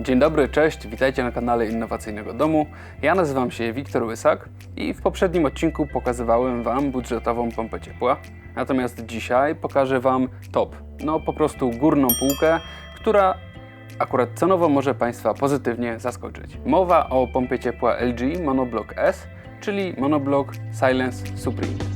Dzień dobry, cześć, witajcie na kanale Innowacyjnego Domu. Ja nazywam się Wiktor Łysak i w poprzednim odcinku pokazywałem Wam budżetową pompę ciepła. Natomiast dzisiaj pokażę Wam top, no po prostu górną półkę, która akurat cenowo może Państwa pozytywnie zaskoczyć. Mowa o pompie ciepła LG Monoblock S, czyli Monoblock Silence Supreme.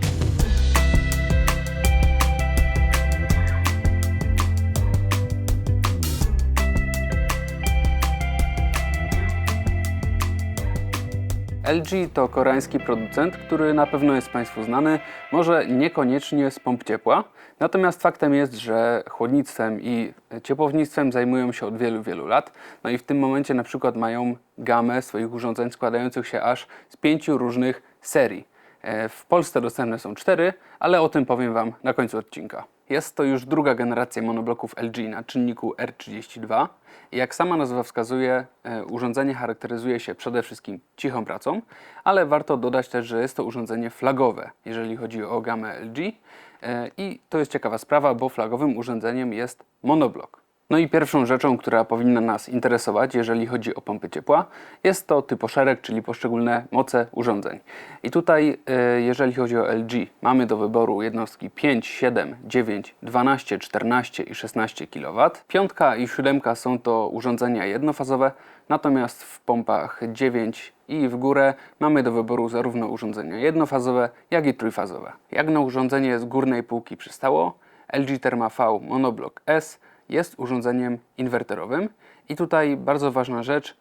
LG to koreański producent, który na pewno jest Państwu znany, może niekoniecznie z pomp ciepła, natomiast faktem jest, że chłodnictwem i ciepłownictwem zajmują się od wielu, wielu lat. No i w tym momencie na przykład mają gamę swoich urządzeń składających się aż z pięciu różnych serii. E, W Polsce dostępne są cztery, ale o tym powiem Wam na końcu odcinka. Jest to już druga generacja monobloków LG na czynniku R32. Jak sama nazwa wskazuje, e, urządzenie charakteryzuje się przede wszystkim cichą pracą, ale warto dodać też, że jest to urządzenie flagowe, jeżeli chodzi o gamę LG. E, I to jest ciekawa sprawa, bo flagowym urządzeniem jest monoblok. No i pierwszą rzeczą, która powinna nas interesować, jeżeli chodzi o pompy ciepła, jest to typoszereg, czyli poszczególne moce urządzeń. I tutaj, e, jeżeli chodzi o LG, mamy do wyboru jednostki 5, 7, 9, 12, 14 i 16 kW. Piątka i siódemka są to urządzenia jednofazowe, natomiast w pompach 9 i w górę mamy do wyboru zarówno urządzenia jednofazowe, jak i trójfazowe. Jak na urządzenie z górnej półki przystało, LG Therma V Monoblock S jest urządzeniem inwerterowym i tutaj bardzo ważna rzecz,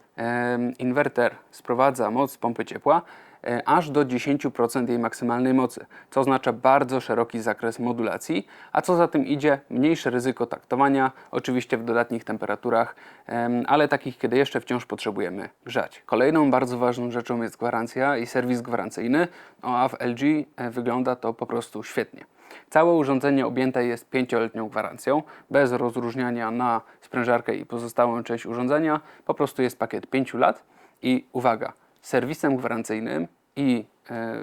inwerter sprowadza moc pompy ciepła e, aż do 10% jej maksymalnej mocy, co oznacza bardzo szeroki zakres modulacji, a co za tym idzie mniejsze ryzyko taktowania, oczywiście w dodatnich temperaturach, em, ale takich, kiedy jeszcze wciąż potrzebujemy grzać. Kolejną bardzo ważną rzeczą jest gwarancja i serwis gwarancyjny, no a w LG e, wygląda to po prostu świetnie. Całe urządzenie objęte jest pięcioletnią gwarancją, bez rozróżniania na sprężarkę i pozostałą część urządzenia. Po prostu jest pakiet 5 lat i uwaga, serwisem gwarancyjnym i e,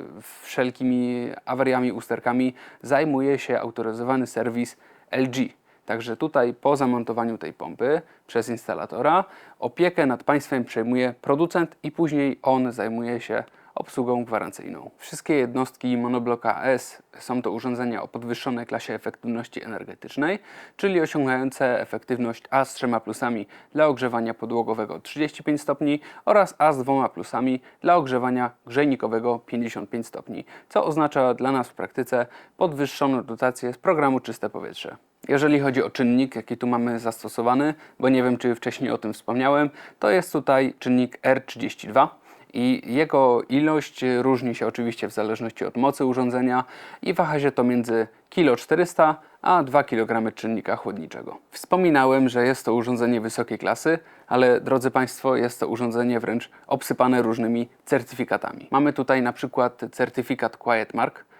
wszelkimi awariami, usterkami zajmuje się autoryzowany serwis LG. Także tutaj po zamontowaniu tej pompy przez instalatora opiekę nad państwem przejmuje producent i później on zajmuje się obsługą gwarancyjną. Wszystkie jednostki monobloka S są to urządzenia o podwyższonej klasie efektywności energetycznej, czyli osiągające efektywność A z trzema plusami dla ogrzewania podłogowego 35 stopni oraz A z dwoma plusami dla ogrzewania grzejnikowego 55 stopni, co oznacza dla nas w praktyce podwyższoną dotację z programu Czyste Powietrze. Jeżeli chodzi o czynnik, jaki tu mamy zastosowany, bo nie wiem, czy wcześniej o tym wspomniałem, to jest tutaj czynnik R32 i jego ilość różni się oczywiście w zależności od mocy urządzenia i waha się to między 1,4 kg a 2 kg czynnika chłodniczego. Wspominałem, że jest to urządzenie wysokiej klasy, ale drodzy Państwo, jest to urządzenie wręcz obsypane różnymi certyfikatami. Mamy tutaj na przykład certyfikat Quiet Mark, E,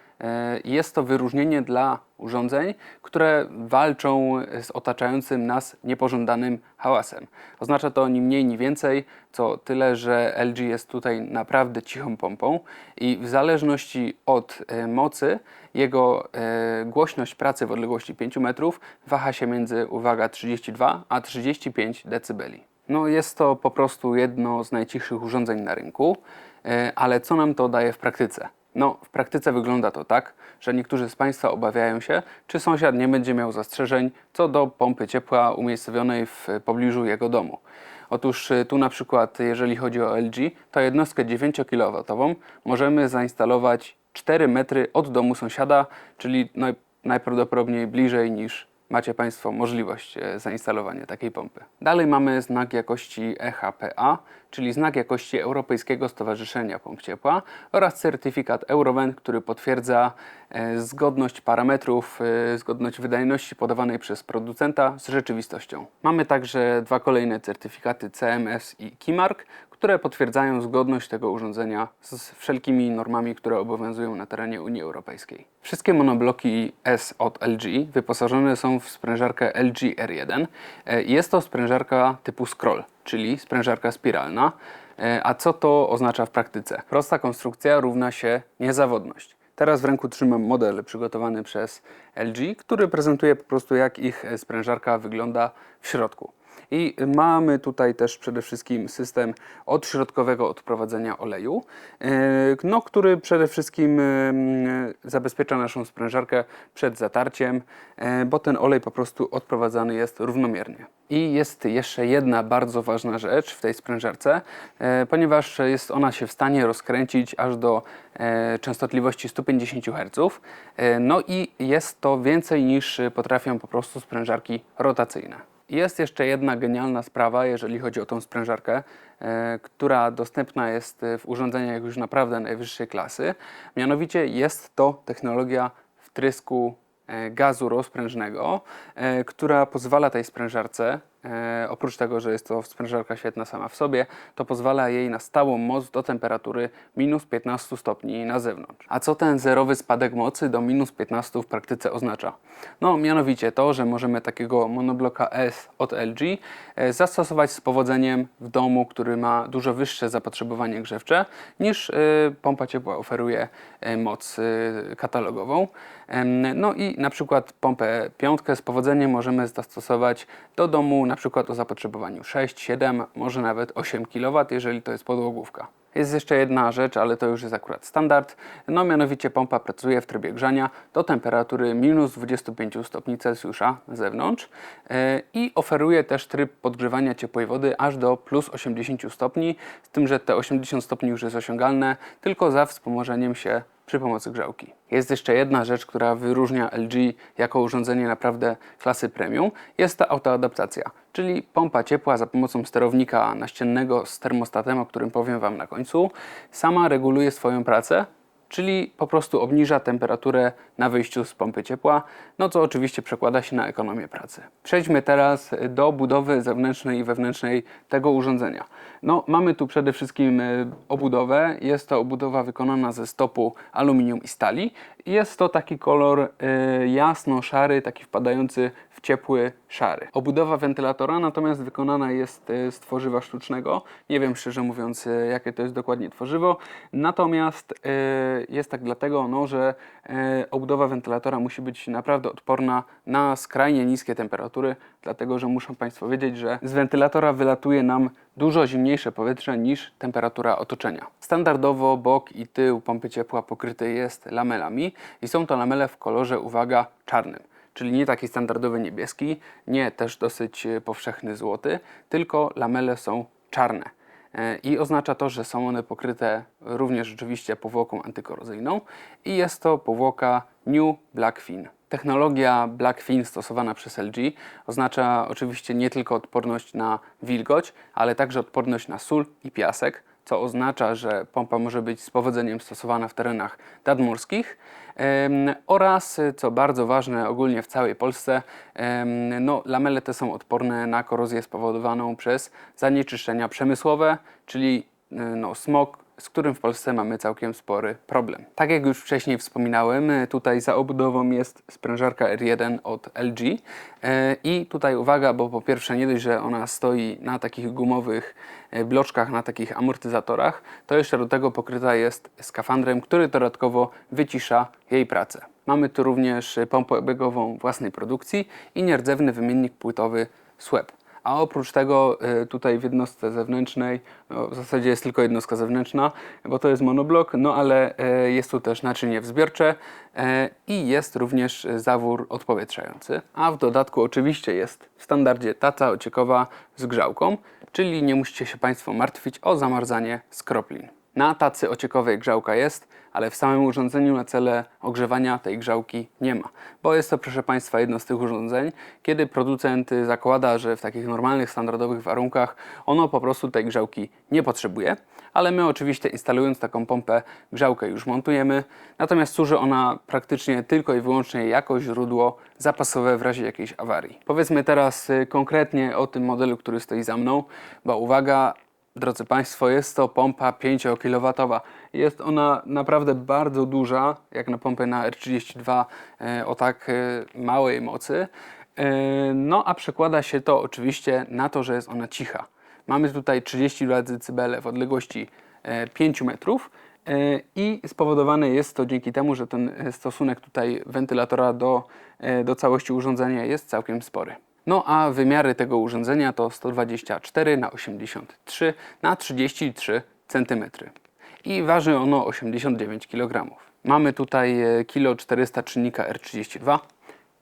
Jest to wyróżnienie dla urządzeń, które walczą z otaczającym nas niepożądanym hałasem. Oznacza to ni mniej, ni więcej, co tyle, że LG jest tutaj naprawdę cichą pompą i w zależności od e, mocy jego e, głośność pracy w odległości 5 metrów waha się między, uwaga, 32 a 35 dB. No jest to po prostu jedno z najcichszych urządzeń na rynku, e, ale co nam to daje w praktyce? No, w praktyce wygląda to tak, że niektórzy z Państwa obawiają się, czy sąsiad nie będzie miał zastrzeżeń co do pompy ciepła umiejscowionej w pobliżu jego domu. Otóż y, tu na przykład, jeżeli chodzi o LG, to jednostkę 9 kW możemy zainstalować 4 metry od domu sąsiada, czyli naj, najprawdopodobniej bliżej niż macie Państwo możliwość e, zainstalowania takiej pompy. Dalej mamy znak jakości EHPA, czyli znak jakości Europejskiego Stowarzyszenia Pomp Ciepła oraz certyfikat Eurovent, który potwierdza e, zgodność parametrów, e, zgodność wydajności podawanej przez producenta z rzeczywistością. Mamy także dwa kolejne certyfikaty CMS i KeyMark, które potwierdzają zgodność tego urządzenia z wszelkimi normami, które obowiązują na terenie Unii Europejskiej. Wszystkie monobloki S od LG wyposażone są w sprężarkę LG R1. E, Jest to sprężarka typu scroll, czyli sprężarka spiralna. E, A co to oznacza w praktyce? Prosta konstrukcja równa się niezawodność. Teraz w ręku trzymam model przygotowany przez LG, który prezentuje po prostu jak ich sprężarka wygląda w środku. I mamy tutaj też przede wszystkim system odśrodkowego odprowadzenia oleju, e, no, który przede wszystkim e, zabezpiecza naszą sprężarkę przed zatarciem, e, bo ten olej po prostu odprowadzany jest równomiernie. I jest jeszcze jedna bardzo ważna rzecz w tej sprężarce, ponieważ jest ona się w stanie rozkręcić aż do częstotliwości 150 Hz. No i jest to więcej niż potrafią po prostu sprężarki rotacyjne. Jest jeszcze jedna genialna sprawa, jeżeli chodzi o tą sprężarkę, e, która dostępna jest w urządzeniach już naprawdę najwyższej klasy. Mianowicie jest to technologia wtrysku e, gazu rozprężnego, e, która pozwala tej sprężarce, e, oprócz tego, że jest to sprężarka świetna sama w sobie, to pozwala jej na stałą moc do temperatury minus 15 stopni na zewnątrz. A co ten zerowy spadek mocy do minus 15 w praktyce oznacza? No, mianowicie to, że możemy takiego monobloka S od LG e, zastosować z powodzeniem w domu, który ma dużo wyższe zapotrzebowanie grzewcze niż e, pompa ciepła oferuje moc katalogową. No i na przykład pompę piątkę z powodzeniem możemy zastosować do domu na przykład o zapotrzebowaniu 6, 7, może nawet 8 kW, jeżeli to jest podłogówka. Jest jeszcze jedna rzecz, ale to już jest akurat standard. No mianowicie pompa pracuje w trybie grzania do temperatury minus 25 stopni Celsjusza na zewnątrz e, i oferuje też tryb podgrzewania ciepłej wody aż do plus 80 stopni, z tym, że te 80 stopni już jest osiągalne tylko za wspomożeniem się przy pomocy grzałki. Jest jeszcze jedna rzecz, która wyróżnia LG jako urządzenie naprawdę klasy premium. Jest to autoadaptacja, czyli pompa ciepła za pomocą sterownika naściennego z termostatem, o którym powiem Wam na końcu, sama reguluje swoją pracę, czyli po prostu obniża temperaturę na wyjściu z pompy ciepła, no co oczywiście przekłada się na ekonomię pracy. Przejdźmy teraz do budowy zewnętrznej i wewnętrznej tego urządzenia. No, mamy tu przede wszystkim e, obudowę. Jest to obudowa wykonana ze stopu aluminium i stali. Jest to taki kolor e, jasno-szary, taki wpadający w ciepły szary. Obudowa wentylatora natomiast wykonana jest e, z tworzywa sztucznego. Nie wiem szczerze mówiąc, e, jakie to jest dokładnie tworzywo. Natomiast e, jest tak dlatego, no, że e, obudowa wentylatora musi być naprawdę odporna na skrajnie niskie temperatury, dlatego że muszą Państwo wiedzieć, że z wentylatora wylatuje nam dużo zimniejsze powietrze niż temperatura otoczenia. Standardowo bok i tył pompy ciepła pokryty jest lamelami i są to lamele w kolorze, uwaga, czarnym. Czyli nie taki standardowy niebieski, nie też dosyć powszechny złoty, tylko lamele są czarne. E, I oznacza to, że są one pokryte również rzeczywiście powłoką antykorozyjną i jest to powłoka New Blackfin. Technologia Blackfin stosowana przez LG oznacza oczywiście nie tylko odporność na wilgoć, ale także odporność na sól i piasek, co oznacza, że pompa może być z powodzeniem stosowana w terenach nadmorskich. Oraz, co bardzo ważne ogólnie w całej Polsce, no, lamele te są odporne na korozję spowodowaną przez zanieczyszczenia przemysłowe, czyli y, no, smog, z którym w Polsce mamy całkiem spory problem. Tak jak już wcześniej wspominałem, y, tutaj za obudową jest sprężarka R1 od LG y, i tutaj uwaga, bo po pierwsze nie dość, że ona stoi na takich gumowych y, bloczkach, na takich amortyzatorach, to jeszcze do tego pokryta jest skafandrem, który dodatkowo wycisza jej pracę. Mamy tu również pompę obiegową własnej produkcji i nierdzewny wymiennik płytowy SWEP. A oprócz tego y, tutaj w jednostce zewnętrznej, no w zasadzie jest tylko jednostka zewnętrzna, bo to jest monoblok, no ale y, jest tu też naczynie wzbiercze y, i jest również zawór odpowietrzający. A w dodatku oczywiście jest w standardzie taca ociekowa z grzałką, czyli nie musicie się Państwo martwić o zamarzanie skroplin. Na tacy ociekowej grzałka jest, ale w samym urządzeniu na cele ogrzewania tej grzałki nie ma. Bo jest to, proszę Państwa, jedno z tych urządzeń, kiedy producent zakłada, że w takich normalnych, standardowych warunkach ono po prostu tej grzałki nie potrzebuje, ale my oczywiście instalując taką pompę grzałkę już montujemy, natomiast służy ona praktycznie tylko i wyłącznie jako źródło zapasowe w razie jakiejś awarii. Powiedzmy teraz y, konkretnie o tym modelu, który stoi za mną, bo uwaga, Drodzy Państwo, jest to pompa 5 kW. Jest ona naprawdę bardzo duża, jak na pompę na R32 e, o tak e, małej mocy. E, No a przekłada się to oczywiście na to, że jest ona cicha. Mamy tutaj 32 dB w odległości e, 5 metrów i spowodowane jest to dzięki temu, że ten stosunek tutaj wentylatora do, do całości urządzenia jest całkiem spory. No a wymiary tego urządzenia to 124 na 83 na 33 cm. I waży ono 89 kg. Mamy tutaj e, kilo 400 czynnika R32.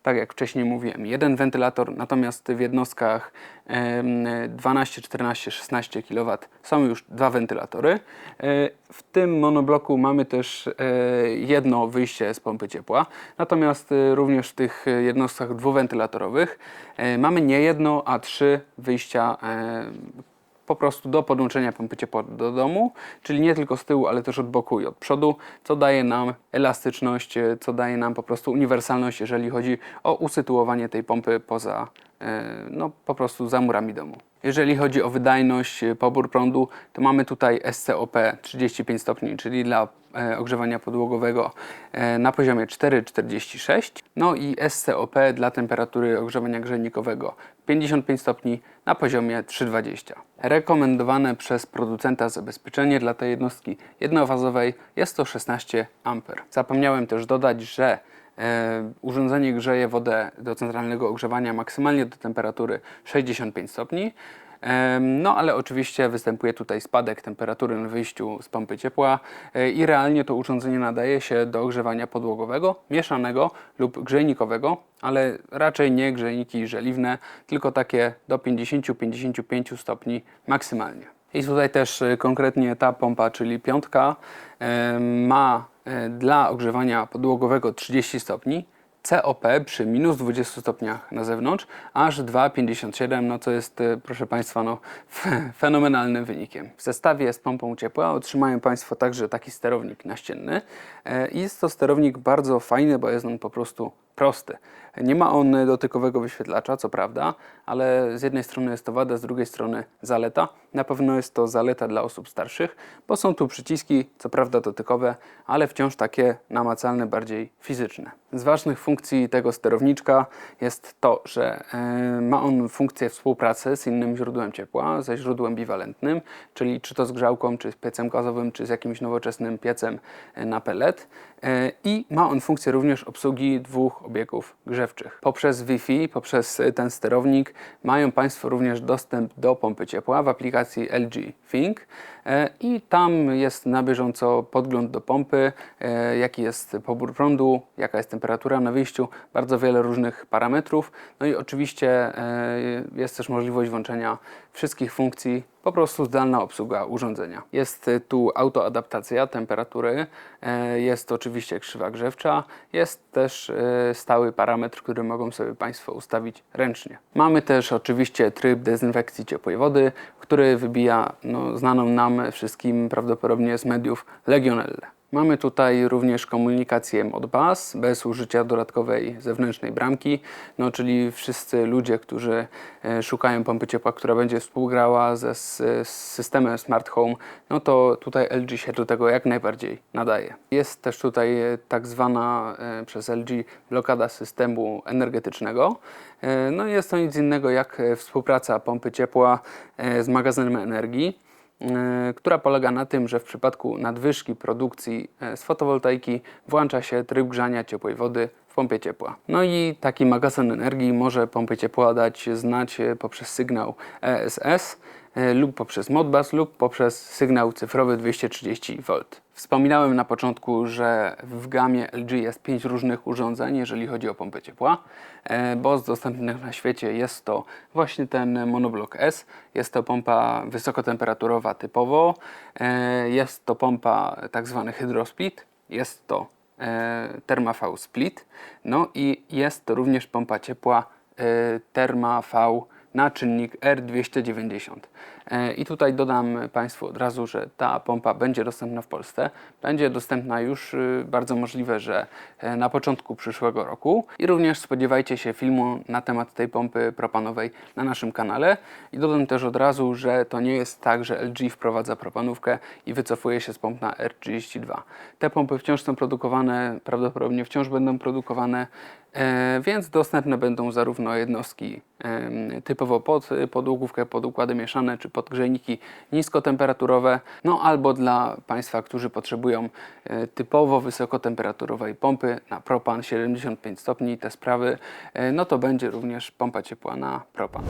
Tak jak wcześniej mówiłem, jeden wentylator, natomiast w jednostkach em, 12, 14, 16 kW są już dwa wentylatory. E, W tym monobloku mamy też e, jedno wyjście z pompy ciepła, natomiast e, również w tych jednostkach dwuwentylatorowych mamy nie jedno, a trzy wyjścia po prostu do podłączenia pompy do domu, czyli nie tylko z tyłu, ale też od boku i od przodu, co daje nam elastyczność, e, co daje nam po prostu uniwersalność, jeżeli chodzi o usytuowanie tej pompy poza, no po prostu za murami domu. Jeżeli chodzi o wydajność, e, pobór prądu, to mamy tutaj SCOP 35 stopni, czyli dla e, ogrzewania podłogowego e, na poziomie 4,46. No i SCOP dla temperatury ogrzewania grzejnikowego 55 stopni na poziomie 3,20. Rekomendowane przez producenta zabezpieczenie dla tej jednostki jednofazowej jest to 16 A. Zapomniałem też dodać, że E, urządzenie grzeje wodę do centralnego ogrzewania maksymalnie do temperatury 65 stopni. E, No ale oczywiście występuje tutaj spadek temperatury na wyjściu z pompy ciepła e, i realnie to urządzenie nadaje się do ogrzewania podłogowego, mieszanego lub grzejnikowego, ale raczej nie grzejniki żeliwne, tylko takie do 50-55 stopni maksymalnie. I tutaj też e, konkretnie ta pompa, czyli piątka, e, ma e, dla ogrzewania podłogowego 30 stopni, COP przy minus 20 stopniach na zewnątrz, aż 2,57, no co jest, e, proszę Państwa, no, fenomenalnym wynikiem. W zestawie z pompą ciepła otrzymają Państwo także taki sterownik naścienny e, jest to sterownik bardzo fajny, bo jest on po prostu prosty. Nie ma on dotykowego wyświetlacza, co prawda, ale z jednej strony jest to wada, z drugiej strony zaleta. Na pewno jest to zaleta dla osób starszych, bo są tu przyciski, co prawda dotykowe, ale wciąż takie namacalne, bardziej fizyczne. Z ważnych funkcji tego sterowniczka jest to, że e, ma on funkcję współpracy z innym źródłem ciepła, ze źródłem biwalentnym, czyli czy to z grzałką, czy z piecem gazowym, czy z jakimś nowoczesnym piecem e, na pellet. E, I ma on funkcję również obsługi dwóch obiegów grzewczych. Poprzez Wi-Fi, poprzez ten sterownik mają Państwo również dostęp do pompy ciepła w aplikacji LG Think i tam jest na bieżąco podgląd do pompy, jaki jest pobór prądu, jaka jest temperatura na wyjściu, bardzo wiele różnych parametrów. No i oczywiście e, jest też możliwość włączenia wszystkich funkcji po prostu zdalna obsługa urządzenia. Jest y, tu autoadaptacja temperatury, e, jest oczywiście krzywa grzewcza, jest też e, stały parametr, który mogą sobie Państwo ustawić ręcznie. Mamy też oczywiście tryb dezynfekcji ciepłej wody, który wybija no, znaną nam wszystkim prawdopodobnie z mediów Legionellę. Mamy tutaj również komunikację Modbus bez użycia dodatkowej zewnętrznej bramki, no, czyli wszyscy ludzie, którzy e, szukają pompy ciepła, która będzie współgrała ze z, systemem Smart Home, no to tutaj LG się do tego jak najbardziej nadaje. Jest też tutaj e, tak zwana e, przez LG blokada systemu energetycznego. No jest to nic innego jak współpraca pompy ciepła z magazynem energii która polega na tym, że w przypadku nadwyżki produkcji e, z fotowoltaiki włącza się tryb grzania ciepłej wody w pompie ciepła. No i taki magazyn energii może pompy ciepła dać znać e, poprzez sygnał ESS e, lub poprzez Modbus lub poprzez sygnał cyfrowy 230 V. Wspominałem na początku, że w gamie LG jest pięć różnych urządzeń, jeżeli chodzi o pompę ciepła, e, bo z dostępnych na świecie jest to właśnie ten monoblok S, jest to pompa wysokotemperaturowa typowo, e, jest to pompa tak zwany hydrosplit, jest to e, Therma-V Split, no i jest to również pompa ciepła e, Therma-V na czynnik R290. E, I tutaj dodam Państwu od razu, że ta pompa będzie dostępna w Polsce. Będzie dostępna już y, bardzo możliwe, że e, na początku przyszłego roku. I również spodziewajcie się filmu na temat tej pompy propanowej na naszym kanale. I dodam też od razu, że to nie jest tak, że LG wprowadza propanówkę i wycofuje się z pomp na R32. Te pompy wciąż są produkowane, prawdopodobnie wciąż będą produkowane więc dostępne będą zarówno jednostki typowo pod podłogówkę, pod układy mieszane czy pod grzejniki niskotemperaturowe, no albo dla Państwa, którzy potrzebują e, typowo wysokotemperaturowej pompy na propan 75 stopni, te sprawy, e, no to będzie również pompa ciepła na propan.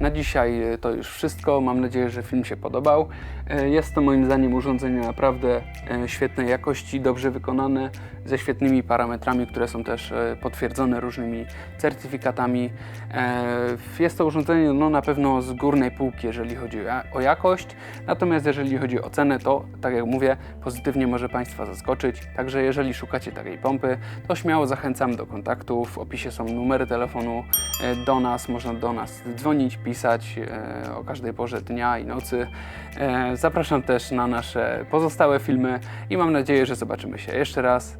Na dzisiaj e, to już wszystko. Mam nadzieję, że film się podobał. E, Jest to moim zdaniem urządzenie naprawdę e, świetnej jakości, dobrze wykonane, ze świetnymi parametrami, które są też e, potwierdzone różnymi certyfikatami. E, Jest to urządzenie no, na pewno z górnej półki, jeżeli chodzi o ja- o jakość. Natomiast jeżeli chodzi o cenę, to tak jak mówię, pozytywnie może Państwa zaskoczyć. Także jeżeli szukacie takiej pompy, to śmiało zachęcam do kontaktu. W opisie są numery telefonu e, do nas, można do nas dzwonić, pisać o każdej porze dnia i nocy. Zapraszam też na nasze pozostałe filmy i mam nadzieję, że zobaczymy się jeszcze raz,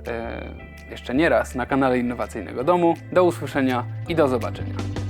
jeszcze nie raz na kanale Innowacyjnego Domu. Do usłyszenia i do zobaczenia.